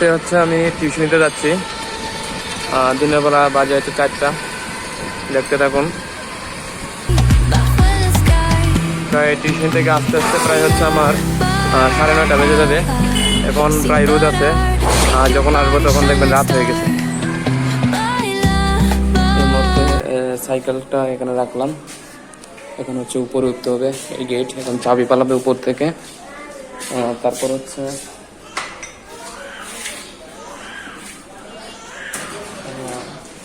মুহূর্তে হচ্ছে আমি টিউশনিতে যাচ্ছি। দিনের বেলা বাজে হচ্ছে চারটা। দেখতে থাকুন। প্রায় টিউশন থেকে আস্তে আস্তে প্রায় হচ্ছে আমার সাড়ে নয়টা বেজে যাবে। এখন প্রায় রোদ আছে। আর যখন আসব তখন দেখবেন রাত হয়ে গেছে। মুহূর্তে আহ, সাইকেলটা এখানে রাখলাম। এখন হচ্ছে উপরে উঠতে হবে এই গেট এখন চাবি পালাবে উপর থেকে। তারপর হচ্ছে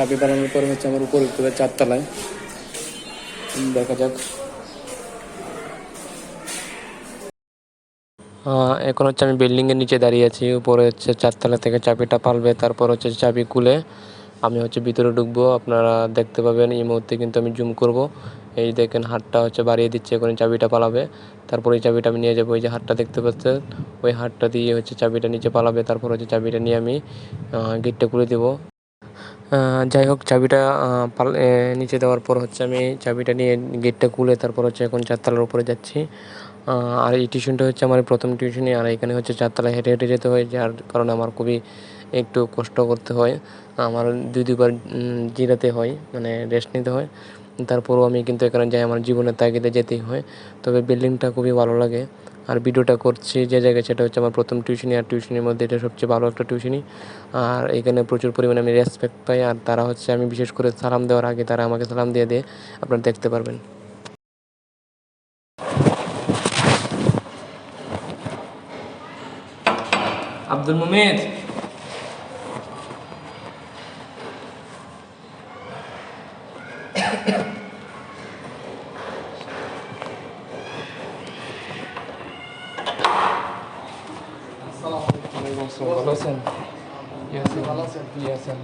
চাবি পালানোর পরে হচ্ছে আমার উপরে উঠতে হবে চারতলায়। দেখা যাক। এখন হচ্ছে আমি বিল্ডিংয়ের নিচে দাঁড়িয়ে আছি। উপরে হচ্ছে চারতলা থেকে চাবিটা পালবে তারপর হচ্ছে চাবি খুলে আমি হচ্ছে ভিতরে ঢুকবো। আপনারা দেখতে পাবেন, এই মুহূর্তে কিন্তু আমি জুম করব। এই দেখেন হাতটা হচ্ছে বাড়িয়ে দিচ্ছে, এখন চাবিটা পালাবে তারপর এই চাবিটা আমি নিয়ে যাব। এই যে হাতটা দেখতে পাচ্ছেন, ওই হাতটা দিয়ে হচ্ছে চাবিটা নিচে পালাবে তারপর হচ্ছে চাবিটা নিয়ে আমি গেটটা খুলে দেবো। যাই হোক, চাবিটা নিচে দেওয়ার পর হচ্ছে আমি চাবিটা নিয়ে গেটটা খুলে তারপর হচ্ছে এখন চারতলার উপরে যাচ্ছি। আর এই টিউশনটা হচ্ছে আমার প্রথম টিউশনই, আর এখানে হচ্ছে চারতলায় হেঁটে হেঁটে যেতে হয়, যার কারণে আমার খুবই একটু কষ্ট করতে হয়। আমার দুই দুবার জিরাতে হয় মানে রেস্ট নিতে হয়। তারপরও আমি কিন্তু এখানে যাই, আমার জীবনের তাগিদে যেতেই হয়। তবে বিল্ডিংটা খুবই ভালো লাগে। আর ভিডিওটা করছি, যে জায়গায় সেটা হচ্ছে আমার প্রথম টিউশনি আর টিউশনির মধ্যে এটা সবচেয়ে ভালো একটা টিউশনি আর এখানে প্রচুর পরিমাণে আমি রেসপেক্ট পাই, আর তারা হচ্ছে আমি বিশেষ করে সালাম দেওয়ার আগে তারা আমাকে সালাম দিয়ে দিয়ে আপনারা দেখতে পারবেন। আব্দুল মুমিদ ভালো আছেন ভালো আছেন জি আছেন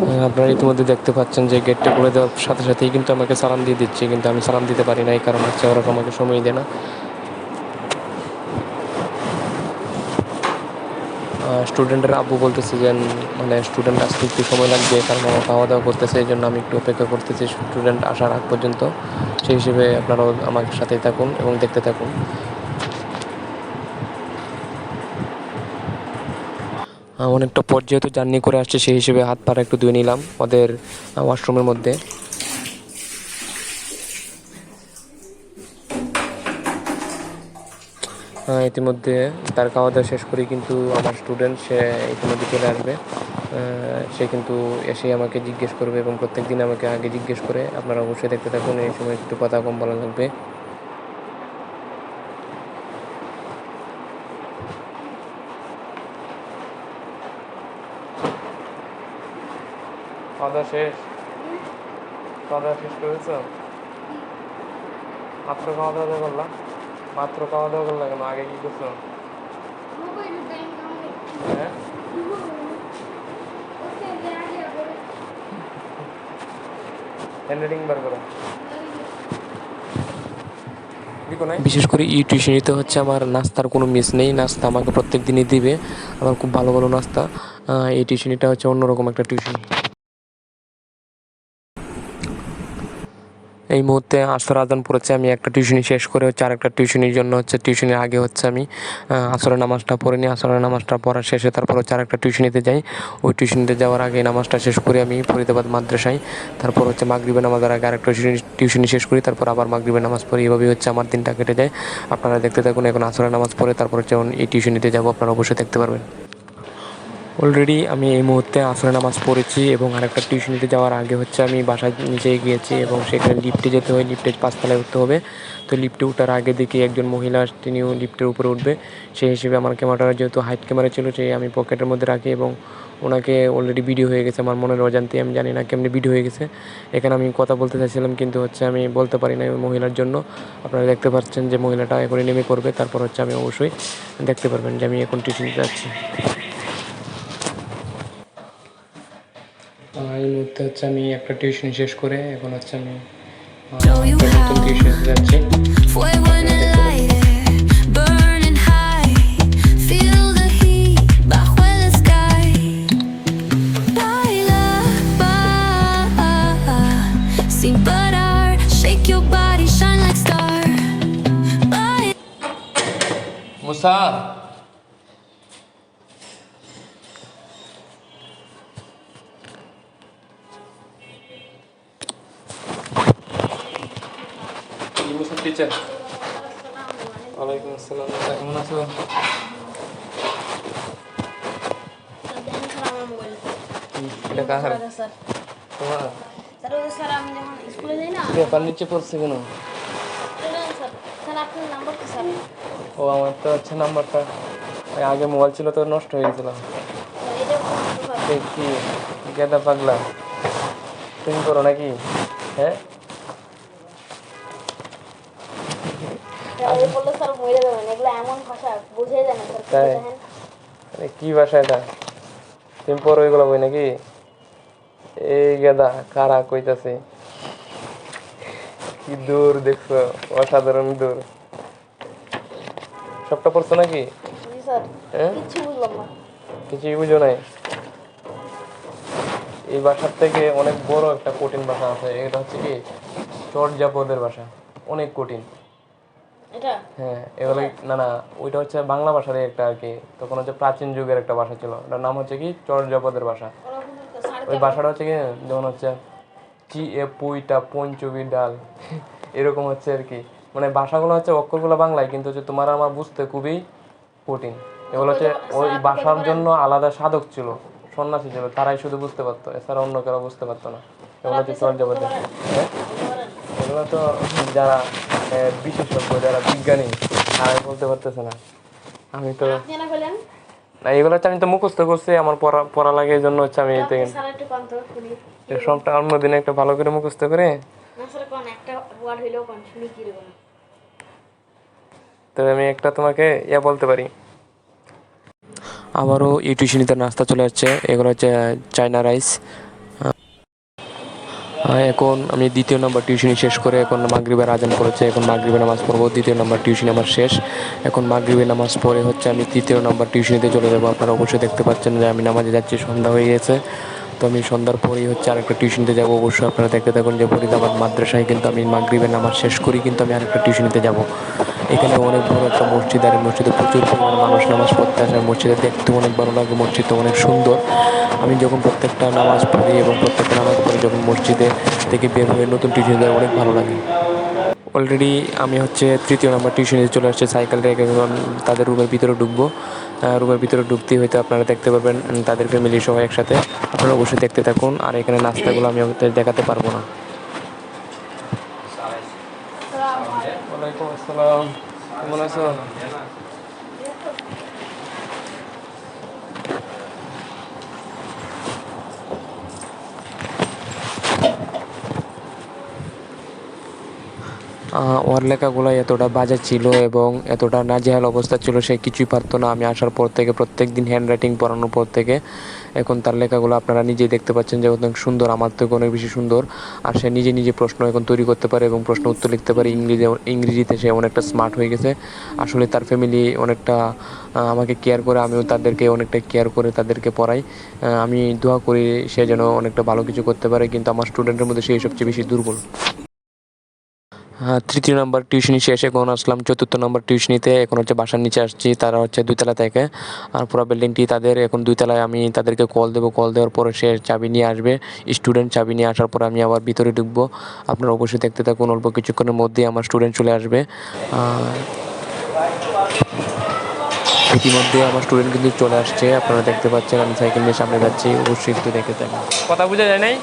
হ্যাঁ, আপনারা ইতিমধ্যে দেখতে পাচ্ছেন যে গেটটা খুলে দেওয়ার সাথে সাথেই কিন্তু আমাকে সালাম দিয়ে দিচ্ছে কিন্তু আমি সালাম দিতে পারি না এই কারণ হচ্ছে ওরা আমাকে সময় দেয় না। স্টুডেন্টের আব্বু বলতেছে যে মানে স্টুডেন্ট আসতে একটু সময় লাগবে, কারণ আমার খাওয়া দাওয়া করতেছে, এই জন্য আমি একটু অপেক্ষা করতেছি স্টুডেন্ট আসার আগ পর্যন্ত। সেই হিসেবে আপনারাও আমার সাথেই থাকুন এবং দেখতে থাকুন। অনেকটা পর যেহেতু জার্নি করে আসছে, সেই হিসেবে হাত পাটা একটু ধুয়ে নিলাম ওদের ওয়াশরুমের মধ্যে। ইতিমধ্যে তার খাওয়া দাওয়া শেষ করে কিন্তু আমার স্টুডেন্ট সে ইতিমধ্যে চলে আসবে। সে কিন্তু এসে আমাকে জিজ্ঞেস করবে এবং প্রত্যেক দিন আমাকে আগে জিজ্ঞেস করে। আপনারা অবশ্যই দেখতে থাকুন এই সময় একটু কথা কম বলা লাগবে। খাওয়া দাওয়া শেষ? খাওয়া শেষ করেছ? আপনার খাওয়া দাওয়া করলাম। মাত্র খাওয়া দাওয়া করলাম কেন? আগে কি করছ হ্যাঁ? হ্যান্ডরাইটিং বার করো। বিশেষ করে এই টিউশনিতে হচ্ছে আমার নাস্তার কোনো মিস নেই। নাস্তা আমাকে প্রত্যেক দিনই দিবে। আমার খুব ভালো ভালো নাস্তা। এই টিউশনিটা হচ্ছে অন্যরকম একটা টিউশনি এই মুহূর্তে আসর আজান পড়েছে, আমি একটা টিউশনি শেষ করে হচ্ছে আরেকটা টিউশনির জন্য হচ্ছে টিউশনির আগে হচ্ছে আমি আসরের নামাজটা পড়ে নিই। আসরের নামাজটা পড়ার শেষে তারপর হচ্ছে আরেকটা টিউশনিতে যাই। ওই টিউশনিতে যাওয়ার আগে নামাজটা শেষ করি আমি ফরিদাবাদ মাদ্রাসায়, তারপর হচ্ছে মাগরিবের নামাজের আগে আরেকটা টিউশনি টিউশনি শেষ করি, তারপর আবার মাগরিবের নামাজ পড়ি। এভাবেই হচ্ছে আমার দিনটা কেটে যায়। আপনারা দেখতে থাকুন, এখন আসরের নামাজ পড়ে তারপর হচ্ছে এই টিউশনিতে যাব, আপনারা অবশ্যই দেখতে পারবেন। অলরেডি আমি এই মুহূর্তে আসরে নামাজ পড়েছি এবং আরেকটা টিউশনিতে যাওয়ার আগে হচ্ছে আমি বাসার নিচে গিয়েছি এবং সেখানে লিফটে যেতে হয় লিফটে পাঁচতলায় উঠতে হবে। তো লিফটে ওঠার আগে দেখি একজন মহিলা তিনিও লিফটের উপরে উঠবে। সেই হিসেবে আমার ক্যামেরাটা যেহেতু হাইট ক্যামেরা ছিল, সেই আমি পকেটের মধ্যে রাখি এবং ওনাকে অলরেডি ভিডিও হয়ে গেছে আমার মনের অজান্তে। আমি জানি না কেমনি ভিডিও হয়ে গেছে। এখানে আমি কথা বলতে চাইছিলাম কিন্তু হচ্ছে আমি বলতে পারি না ওই মহিলার জন্য। আপনারা দেখতে পাচ্ছেন যে মহিলাটা এখনই নেমে করবে তারপর হচ্ছে আমি অবশ্যই দেখতে পারবেন যে আমি এখন টিউশনিতে যাচ্ছি। এই মুহূর্তে হচ্ছে আমি একটা টিউশন শেষ করে এখন হচ্ছে আমি আহ, Show you একটা নতুন how. টিউশনিতে যাচ্ছি। Fuego টিচার ওয়ালাইকুম আসসালাম কেমন আছো এটা কাহার স্যার তোমার স্যার ওই যে স্যার আমি যখন স্কুলে যাই না পেপার নিচে পড়ছে কেন ও আমার তো হচ্ছে নাম্বারটা আগে মোবাইল ছিল তো নষ্ট হয়ে গেছিল গেদা পাগলা তুমি করো নাকি হ্যাঁ এমন ভাষা বুঝে যায় না তাই? দেখেন কি ভাষা এটা? তুমি পড়ো এগুলো বই নাকি? এই গেদা কারা কইতাছে? কি দূর দেখছ অসাধারণ দূর। সবটা পড়ছো নাকি? হ্যাঁ? কিছুই বুঝো নাই। এই ভাষার থেকে অনেক বড় একটা কঠিন ভাষা আছে এটা হচ্ছে কি? চর্যাপদের ভাষা অনেক কঠিন। হ্যাঁ এগুলো না না ওইটা হচ্ছে বাংলা ভাষারই একটা আর কি। তখন হচ্ছে প্রাচীন যুগের একটা ভাষা ছিল। ওটার নাম হচ্ছে কি? চর্যাপদের ভাষা। ওই ভাষাটা হচ্ছে কি? যেমন হচ্ছে চি এ পুইটা পঞ্চবি ডাল। এরকম হচ্ছে আর কি। মানে ভাষাগুলো হচ্ছে অক্ষরগুলো বাংলায় কিন্তু হচ্ছে তোমার আমার বুঝতে খুবই কঠিন। এগুলো হচ্ছে ওই ভাষার জন্য আলাদা সাধক ছিল সন্ন্যাসী ছিল তারাই শুধু বুঝতে পারতো। এছাড়া অন্য কারও বুঝতে পারতো না। এগুলো হচ্ছে চর্যাপদের হ্যাঁ? এগুলো তো যারা বিশেষজ্ঞ যারা বিজ্ঞানী তারা বলতে পারতেছে না। আমি তো না এগুলো হচ্ছে আমি তো মুখস্থ করছি আমার পড়া পড়া লাগে এই জন্য হচ্ছে আমি এতে সবটা অন্যদিন একটা ভালো করে মুখস্থ করে। না স্যার কোন একটা ওয়ার্ড হইলেও কোন শুনি কি রকম? তবে আমি একটা তোমাকে ইয়া বলতে পারি। আবারও ইউটিউশনিতে নাস্তা চলে যাচ্ছে এগুলো হচ্ছে চায়না রাইস এখন আমি দ্বিতীয় নম্বর টিউশনি শেষ করে এখন মাগরিবের আজান পড়েছে, এখন মাগরিবের নামাজ পড়ব। দ্বিতীয় নম্বর টিউশন আমার শেষ। এখন মাগরিবের নামাজ পড়ে হচ্ছে আমি তৃতীয় নম্বর টিউশনিতে চলে যাব। আপনারা অবশ্যই দেখতে পাচ্ছেন যে আমি নামাজে যাচ্ছি, সন্ধ্যা হয়ে গেছে। তো আমি সন্ধ্যার পরেই হচ্ছে আরেকটা টিউশনিতে যাব। অবশ্যই আপনারা দেখতে থাকুন যে ফরিদাবাদ মাদ্রাসায় কিন্তু আমি মাগরীবের নামাজ শেষ করি, কিন্তু আমি আরেকটা টিউশনিতে যাব। এখানে অনেক বড় একটা মসজিদ, আর মসজিদে প্রচুর পরিমাণে মানুষ নামাজ পড়তে আসে মসজিদে দেখতে অনেক ভালো লাগে, মসজিদটা অনেক সুন্দর। আমি যখন প্রত্যেকটা নামাজ পড়ি এবং প্রত্যেকটা নামাজ পড়ি, যখন মসজিদে থেকে বের হয়ে নতুন টিউশন অনেক ভালো লাগে। অলরেডি আমি হচ্ছে তৃতীয় নাম্বার টিউশনে চলে আসছে সাইকেল রেখে তাদের রুমের ভিতরে ঢুকবো। রুমের ভিতরে ঢুকতেই হয়তো আপনারা দেখতে পারবেন তাদের ফ্যামিলি সবাই একসাথে। আপনারা অবশ্যই দেখতে থাকুন আর এখানে নাস্তাগুলো আমি আপনাদের দেখাতে পারব না। ওয়ালাইকুম আসসালাম। কেমন আছো? ওর লেখাগুলো এতটা বাজে ছিল এবং এতটা নাজেহাল অবস্থা ছিল, সে কিছুই পারতো না। আমি আসার পর থেকে প্রত্যেক দিন হ্যান্ড রাইটিং পড়ানোর পর থেকে, এখন তার লেখাগুলো আপনারা নিজেই দেখতে পাচ্ছেন যে অনেক সুন্দর, আমার থেকে অনেক বেশি সুন্দর। আর সে নিজে নিজে প্রশ্ন এখন তৈরি করতে পারে এবং প্রশ্ন উত্তর লিখতে পারে। ইংরেজি, ইংরেজিতে সে অনেকটা স্মার্ট হয়ে গেছে। আসলে তার ফ্যামিলি অনেকটা আমাকে কেয়ার করে, আমিও তাদেরকে অনেকটা কেয়ার করে তাদেরকে পড়াই। আমি দোয়া করি সে যেন অনেকটা ভালো কিছু করতে পারে, কিন্তু আমার স্টুডেন্টের মধ্যে সে সবচেয়ে বেশি দুর্বল। তৃতীয় নম্বর টিউশনি শেষে এখন আসলাম চতুর্থ নম্বর টিউশনিতে এখন হচ্ছে বাসার নিচে আসছি তারা হচ্ছে দুইতলা থেকে আর পুরো বিল্ডিংটি তাদের এখন দুইতলায় আমি তাদেরকে কল দেবো কল দেওয়ার পরে সে চাবি নিয়ে আসবে স্টুডেন্ট চাবি নিয়ে আসার পর আমি আবার ভিতরে ঢুকবো আপনারা অবশ্যই দেখতে থাকুন অল্প কিছুক্ষণের মধ্যেই আমার স্টুডেন্ট চলে আসবে আর ইতিমধ্যে আমার স্টুডেন্ট কিন্তু চলে আসছে আপনারা দেখতে পাচ্ছেন আমি সাইকেল নিয়ে সামনে যাচ্ছি অবশ্যই একটু দেখে থাকেন। কথা বোঝা যায় নাই?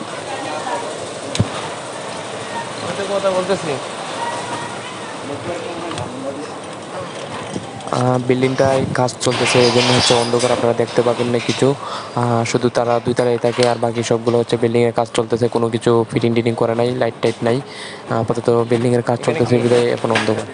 কথা বলতেছি। বিল্ডিংটায় কাজ চলতেছে, এই জন্য হচ্ছে অন্ধকার, আপনারা দেখতে পাবেন না কিছু। শুধু তারা, দুই তারাই থাকে, আর বাকি সবগুলো হচ্ছে বিল্ডিংয়ের কাজ চলতেছে, কোনো কিছু ফিটিং টিটিং করে নাই লাইট টাইট নাই। আপাতত বিল্ডিংয়ের কাজ চলতেছে এখন অন্ধকার।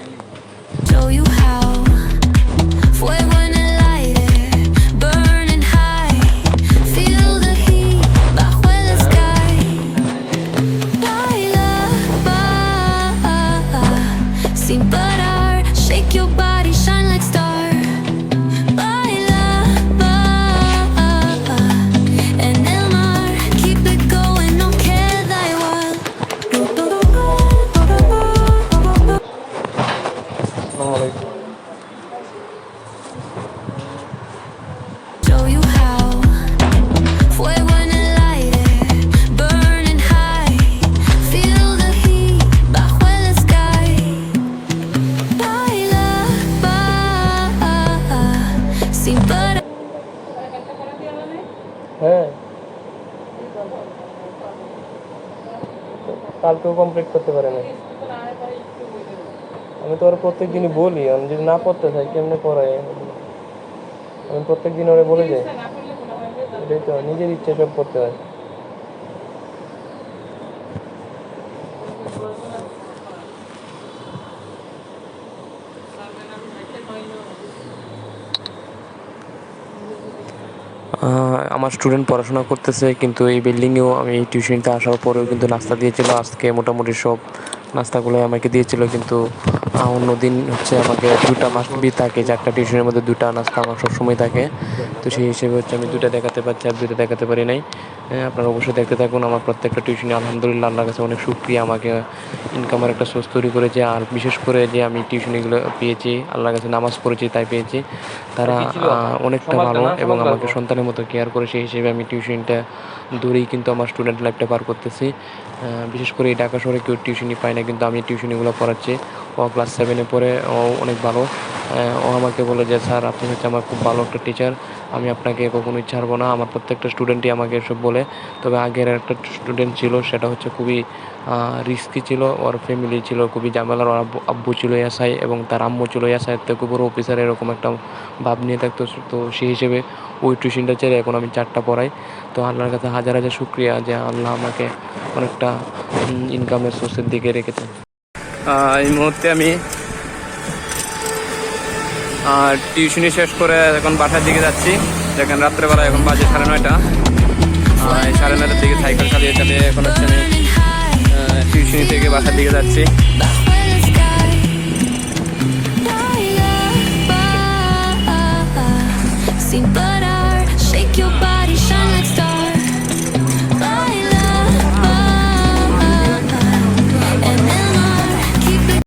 কালকেও কমপ্লিট করতে পারে না। আমি তো ওর প্রত্যেক দিনই বলি, আমি যদি না পড়তে চাই, কেমনে পড়াই আমি প্রত্যেক দিন ওরা বলে যাই। এটাই তো, নিজের ইচ্ছে সব করতে হয়। আমার স্টুডেন্ট পড়াশোনা করতেছে, কিন্তু এই বিল্ডিংয়েও আমি টিউশনিতে আসার পরেও কিন্তু নাস্তা দিয়েছিল। আজকে মোটামুটি সব নাস্তাগুলো আমাকে দিয়েছিল কিন্তু অন্য দিন হচ্ছে আমাকে দুটা মাস বি থাকে চারটা টিউশনের মধ্যে দুটা নাস্তা আমার সবসময় থাকে। তো সেই হিসেবে হচ্ছে আমি দুটা দেখাতে পারছি আর দুটা দেখাতে পারি নাই। হ্যাঁ, আপনারা অবশ্যই দেখতে থাকুন আমার প্রত্যেকটা টিউশনি আলহামদুলিল্লাহ আল্লাহর কাছে অনেক সুক্রিয়া আমাকে ইনকামের একটা সোর্স তৈরি করেছে আর বিশেষ করে যে আমি টিউশনিগুলো পেয়েছি আল্লাহর কাছে নামাজ পড়েছি তাই পেয়েছি। তারা অনেকটা ভালো এবং আমাকে সন্তানের মতো কেয়ার করে সেই হিসেবে আমি টিউশনটা দূরেই কিন্তু আমার স্টুডেন্ট লাইফটা পার করতেছি। বিশেষ করে এই ঢাকা শহরে কেউ টিউশনি পায় না কিন্তু আমি টিউশনিগুলো পড়াচ্ছি। ও ক্লাস সেভেনে পড়ে ও অনেক ভালো। ও আমাকে বলে যে, স্যার, আপনি হচ্ছে আমার খুব ভালো একটা টিচার আমি আপনাকে কখনোই ছাড়বো না। আমার প্রত্যেকটা স্টুডেন্টই আমাকে এসব বলে। তবে আগের একটা স্টুডেন্ট ছিল, সেটা হচ্ছে খুবই রিস্কি ছিল, ওর ফ্যামিলি ছিল খুবই ঝামেলার, ওর আব্বু ছিল এসআই এবং তার আম্মু ছিল এসআই খুব বড় অফিসার এরকম একটা ভাব নিয়ে থাকতো। তো সেই হিসেবে ওই টিউশনটা ছেড়ে এখন আমি চারটা পড়াই। তো আল্লাহর কাছে হাজার হাজার শুক্রিয়া যে আল্লাহ আমাকে অনেকটা ইনকামের সোর্সের দিকে রেখেছে। এই মুহূর্তে আমি আর টিউশনি শেষ করে এখন বাসার দিকে যাচ্ছি দেখেন রাত্রেবেলা এখন বাজে সাড়ে নয়টা সাড়ে নয়টার দিকে সাইকেল চালিয়ে চালিয়ে এখন হচ্ছে আমি টিউশনি থেকে বাসার দিকে যাচ্ছি Simple.